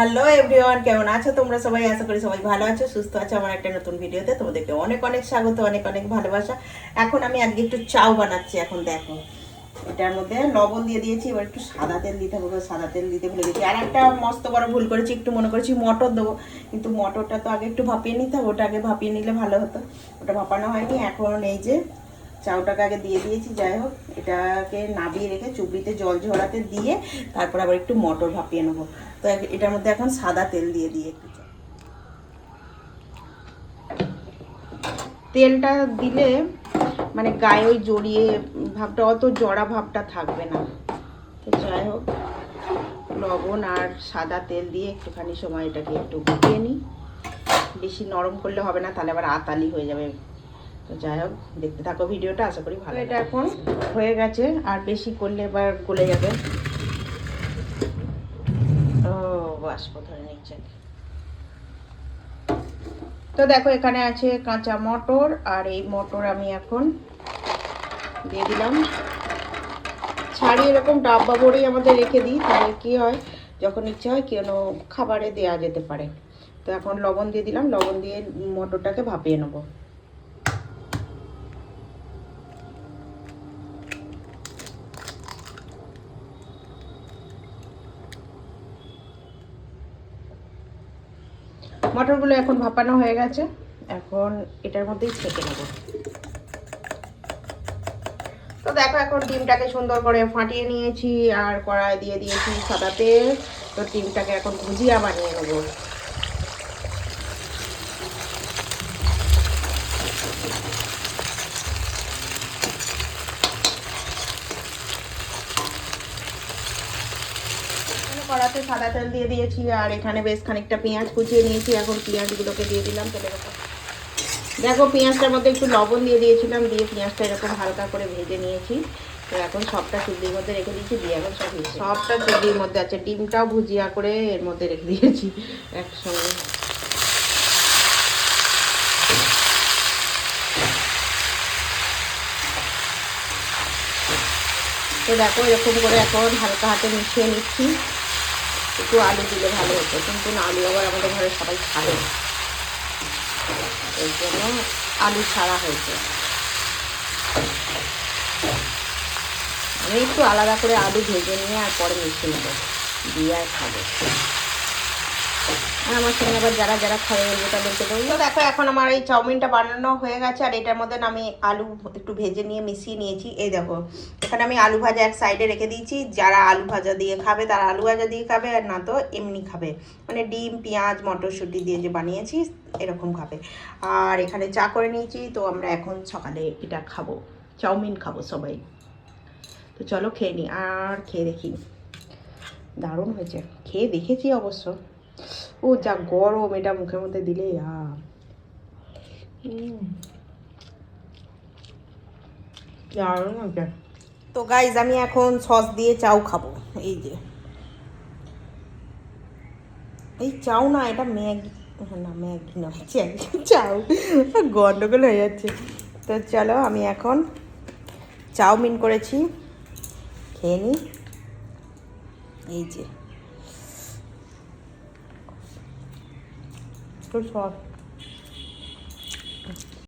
Hello everyone, কেমন আছো তোমরা সবাই? আশা করি সবাই ভালো আছো, সুস্থ আছো। আমার একটা নতুন ভিডিওতে তোমাদেরকে অনেক অনেক স্বাগত, অনেক অনেক ভালোবাসা। এখন আমি আজকে একটু চাউ বানাচ্ছি, এখন দেখো। এটার মধ্যে লবণ দিয়ে দিয়েছি, এবার একটু সাদা তেল দিতে হবে, সাদা তেল দিতে ভুলে গেছি। আর একটা মস্ত বড় ভুল করেছি, একটু মনে করেছি মটর দেবো। কিন্তু মটরটা তো আগে একটু ভাপিয়ে নিতে হবে, ওটা আগে ভাপিয়ে নিলে ভালো হতো। ওটা ভাপানো হয়নি, এখন এই যে চাউটাকে আগে দিয়ে দিয়েছি, যাই হোক, এটাকে নাবিয়ে রেখে চুবড়িতে জল ঝরাতে দিয়ে তারপর আবার একটু মটর ভাপিয়ে নেব। তো এটার মধ্যে এখন সাদা তেল দিয়ে দিই একটু। তেলটা দিলে মানে গায়ে ওই জড়িয়ে ভাবটা, অত জড়া ভাবটা থাকবে না। তো যাই হোক, লবণ আর সাদা তেল দিয়ে একটুখানি সময় এটাকে একটু ভাপিয়ে নিই। বেশি নরম করলে হবে না, তাহলে আবার আতালি হয়ে যাবে। তো যাই হোক দেখতে থাকো ভিডিওটা আশা করি ভালো এটা এখন হয়ে গেছে আর বেশি করলে এবার গলে যাবে। ও বাষ্প ধরে নিচ্ছে। তো দেখো এখানে আছে কাঁচা মটর আর এই মটর আমি এখন দিয়ে দিলাম। ছাড়ি এরকম ডাব্বা ভরেই আমাদের রেখে দিই তাহলে কি হয় যখন ইচ্ছা হয় কোনো খাবারে দেওয়া যেতে পারে। তো এখন লবণ দিয়ে দিলাম লবণ দিয়ে মটরটাকে ভাপিয়ে নেব। মটরগুলো এখন ভাপানো হয়ে গেছে। এখন এটার মধ্যেই ছেঁকে নেব। তো দেখো এখন ডিমটাকে সুন্দর করে ফাটিয়ে নিয়েছি আর কড়াই দিয়ে দিয়েছি সাদা তেল। তো ডিমটাকে এখন ভুজিয়া বানিয়ে নেব। কড়াতে সাদা তেল দিয়ে দিয়েছি আর এখানে বেশ খানিকটা পেঁয়াজ কুচিয়ে নিয়েছি। এখন পেঁয়াজগুলোকে দিয়ে দিলাম তেলের উপর দেখো পেঁয়াজটার মধ্যে একটু লবণ দিয়ে দিয়েছিলাম দিয়ে পেঁয়াজটা এরকম হালকা করে ভেজে নিয়েছি। তো এখন সবটা চুবড়ির মধ্যে রেখে দিয়েছি দিয়ে এখন সব সবটা চুবড়ির মধ্যে আছে ডিমটাও ভুজিয়া করে এর মধ্যে রেখে দিয়েছি একসঙ্গে। তো দেখো এরকম করে এখন হালকা হাতে মিশিয়ে নিচ্ছি। একটু আলু দিলে ভালো হতো, কিন্তু না, আলু আবার আমাদের ঘরে সবাই খাবে। এই জন্য আলু ছাড়া হয়েছে। আমি একটু আলাদা করে আলু ভেজে নিয়ে আর পরে মিশিয়ে নেব। দিয়ে আর খাব। আর আমার সঙ্গে আবার যারা যারা খাবে বলব তাদেরকে তো দেখো, এখন আমার এই চাউমিনটা বানানো হয়ে গেছে, আর এটার মধ্যে আমি আলু একটু ভেজে নিয়ে মিশিয়ে নিয়েছি। এই দেখো, এখানে আমি আলু ভাজা এক সাইডে রেখে দিয়েছি। যারা আলু ভাজা দিয়ে খাবে, তারা আলু ভাজা দিয়ে খাবে, আর না তো এমনি খাবে। মানে ডিম, পেঁয়াজ, মটরশুঁটি দিয়ে যে বানিয়েছি, এরকম খাবে। আর এখানে চা করে নিয়েছি, তো আমরা এখন সকালে এটা খাব। চাউমিন খাব সবাই। তো চলো খেয়ে নিই আর খেয়ে দেখি। দারুণ হয়েছে। খেয়ে দেখেছি অবশ্য। ও যা গরম এটা মুখের মধ্যে দিলে আ। দারুণ হয়েছে তো গাইজ আমি এখন সস দিয়ে চাউ খাব এই যে। এই চাউ না এটা ম্যাগি না ম্যাগি না চাউ গন্ডগোল হয়ে যাচ্ছে। তো চলো আমি এখন চাউমিন করেছি খেয়ে নিই এই যে। একটু সস